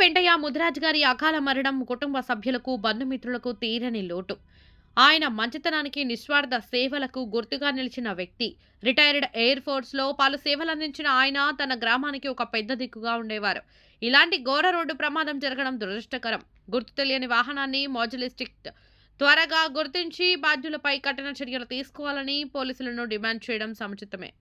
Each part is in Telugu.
పెంటయ్య ముదిరాజ్ గారి అకాల మరణం కుటుంబ సభ్యులకు బంధుమిత్రులకు తీరని లోటు. ఆయన మంచితనానికి నిస్వార్థ సేవలకు గుర్తుగా నిలిచిన వ్యక్తి. రిటైర్డ్ ఎయిర్ ఫోర్స్లో పలు పలు సేవలందించిన ఆయన తన గ్రామానికి ఒక పెద్ద దిక్కుగా ఉండేవారు. ఇలాంటి ఘోర రోడ్డు ప్రమాదం జరగడం దురదృష్టకరం. గుర్తు తెలియని వాహనాన్ని మోజలిస్టిక్ త్వరగా గుర్తించి బాధ్యులపై కఠిన చర్యలు తీసుకోవాలని పోలీసులను డిమాండ్ చేయడం సముచితమే.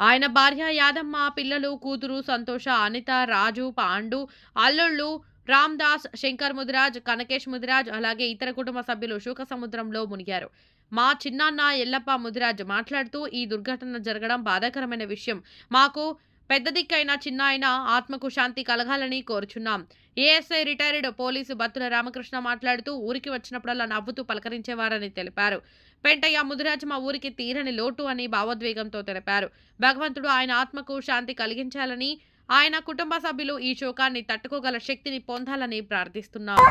ఆయన భార్య యాదమ్మ పిల్లలు కూతురు సంతోష అనిత రాజు పాండు అల్లుళ్ళు రామ్ దాస్ శంకర్ ముదిరాజ్ కనకేష్ ముదిరాజ్ అలాగే ఇతర కుటుంబ సభ్యులు శుక సముద్రంలో మునిగారు. మా చిన్నాన్న ఎల్లప్ప ముదిరాజ్ మాట్లాడుతూ ఈ దుర్ఘటన జరగడం బాధాకరమైన విషయం. మాకు పెద్ద దిక్కైనా చిన్న అయినా ఆత్మకు శాంతి కలగాలని కోరుచున్నాం. ASI retired police Battula Ramakrishna మాట్లాడుతూ ఊరికి వచ్చినప్పుడల్లా నవ్వుతూ పలకరించేవారని తెలిపారు. పెంటయ్య ముదిరాజ్ మా ఊరికి తీరని లోటు అని భావోద్వేగంతో తెలిపారు. భగవంతుడు ఆయన ఆత్మకు శాంతి కలిగించాలని ఆయన కుటుంబ సభ్యులు ఈ శోకాన్ని తట్టుకోగల శక్తిని పొందాలని ప్రార్థిస్తున్నారు